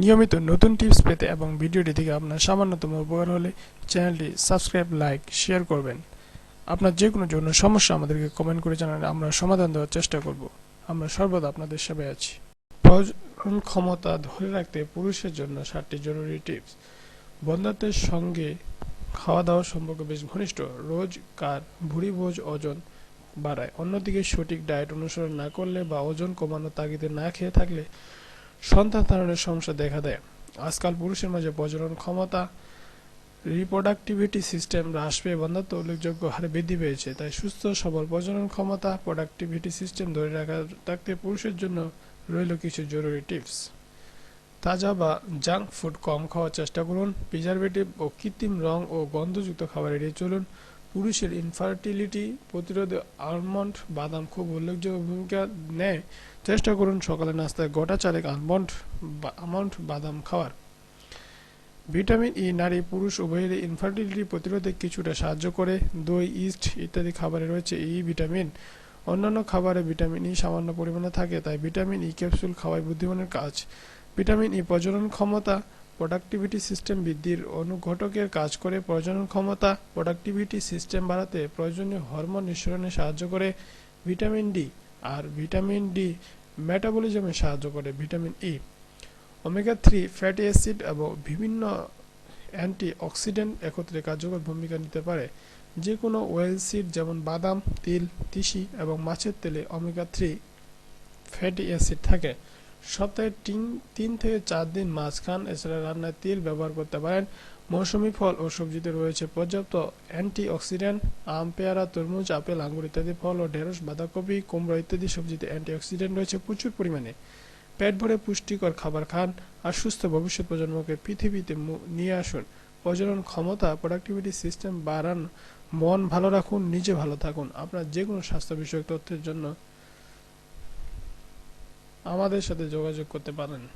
নিয়মিত নতুন টিপস পেতে এবং ভিডিওটি থেকে আপনার সামান্যতম উপকার হলে চ্যানেলটি সাবস্ক্রাইব লাইক শেয়ার করবেন। আপনার যে কোনো জন্য সমস্যা আমাদেরকে কমেন্ট করে জানালে আমরা সমাধান দেওয়ার চেষ্টা করব। আমরা সর্বদা আপনাদের সেবায় আছি। প্রজনন ক্ষমতা ধরে রাখতে পুরুষের জন্য সাতটি জরুরি টিপস বন্ধাত্বের সঙ্গে খাওয়া দাওয়ার সম্পর্ক বেশ ঘনিষ্ঠ। রোজ কার ভুঁড়ি বোঝ ওজন বাড়ায়। অন্যদিকে সঠিক ডায়েট অনুসরণ না করলে বা ওজন কমানোর তাগিদে না খেয়ে থাকলে সন্তান ধারণের সমস্যা দেখা দেয়। আজকাল পুরুষের মাঝে প্রজনন ক্ষমতা রিপ্রোডাক্টিভিটি সিস্টেম হ্রাস পেয়ে বন্ধাত্ব উল্লেখযোগ্য হারে বৃদ্ধি পেয়েছে। তাই সুস্থ, সবল প্রজনন ক্ষমতা প্রোডাক্টিভিটি সিস্টেম ধরে রাখা, রাখতে পুরুষের জন্য রইল কিছু জরুরি টিপস তাজা বা জাঙ্ক ফুড কম খাওয়ার চেষ্টা করুন প্রিজারভেটিভ ও কৃত্রিম রং ও গন্ধযুক্ত খাবার এড়িয়ে চলুন। পুরুষের ইনফার্টিলিটি প্রতিরোধে আলমন্ড বাদাম খুব উল্লেখযোগ্য ভূমিকা নেয়। চেষ্টা করুন সকালে নাস্তায় গোটা চালেক আলমন্ড আমন্ড বাদাম খাওয়ার। ভিটামিন ই নারী পুরুষ উভয়ের ইনফার্টিলিটি প্রতিরোধে কিছুটা সাহায্য করে। দই ইস্ট ইত্যাদি খাবারে রয়েছে ই ভিটামিন অন্যান্য খাবারে ভিটামিন ই সামান্য পরিমাণে থাকে, তাই ভিটামিন ই ক্যাপসুল খাওয়াই বুদ্ধিমানের কাজ। ভিটামিন ই প্রজনন ক্ষমতা প্রোডাক্টিভিটি সিস্টেম বৃদ্ধির অনুঘটকের কাজ করে প্রজনন ক্ষমতা প্রোডাক্টিভিটি সিস্টেম বাড়াতে প্রয়োজনীয় হরমোন নিঃসরণে সাহায্য করে ভিটামিন ডি আর ভিটামিন ডি মেটাবলিজমে সাহায্য করে vitamin E omega three fatty acid এবং বিভিন্ন অ্যান্টি অক্সিডেন্ট একত্রে কার্যকর ভূমিকা নিতে পারে। যে কোনো ওয়েল সিড যেমন বাদাম, তিল, তিসি এবং মাছের তেলে ওমেগা থ্রি ফ্যাটি অ্যাসিড থাকে। সপ্তাহে তিন তিন থেকে চার দিন মাছ খান এছাড়া রান্নায় তেল ব্যবহার করতে পারেন। মৌসুমি ফল ও সবজিতে রয়েছে পর্যাপ্ত অ্যান্টি অক্সিডেন্ট আম, পেয়ারা, তরমুজ, আপেল, আঙ্গুর ইত্যাদি ফল ও ঢেঁড়স, বাঁধাকপি, কুমড়ো ইত্যাদি সবজিতে অ্যান্টি অক্সিডেন্ট রয়েছে প্রচুর পরিমাণে। পেট ভরে পুষ্টিকর খাবার খান আর সুস্থ ভবিষ্যৎ প্রজন্মকে পৃথিবীতে নিয়ে আসুন। প্রজনন ক্ষমতা প্রোডাক্টিভিটি সিস্টেম বাড়ান, মন ভালো রাখুন, নিজে ভালো থাকুন। আপনার যে কোনো স্বাস্থ্য বিষয়ক তথ্যের জন্য আমাদের সাথে যোগাযোগ করতে পারেন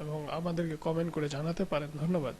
এবং আমাদেরকে কমেন্ট করে জানাতে পারেন। ধন্যবাদ।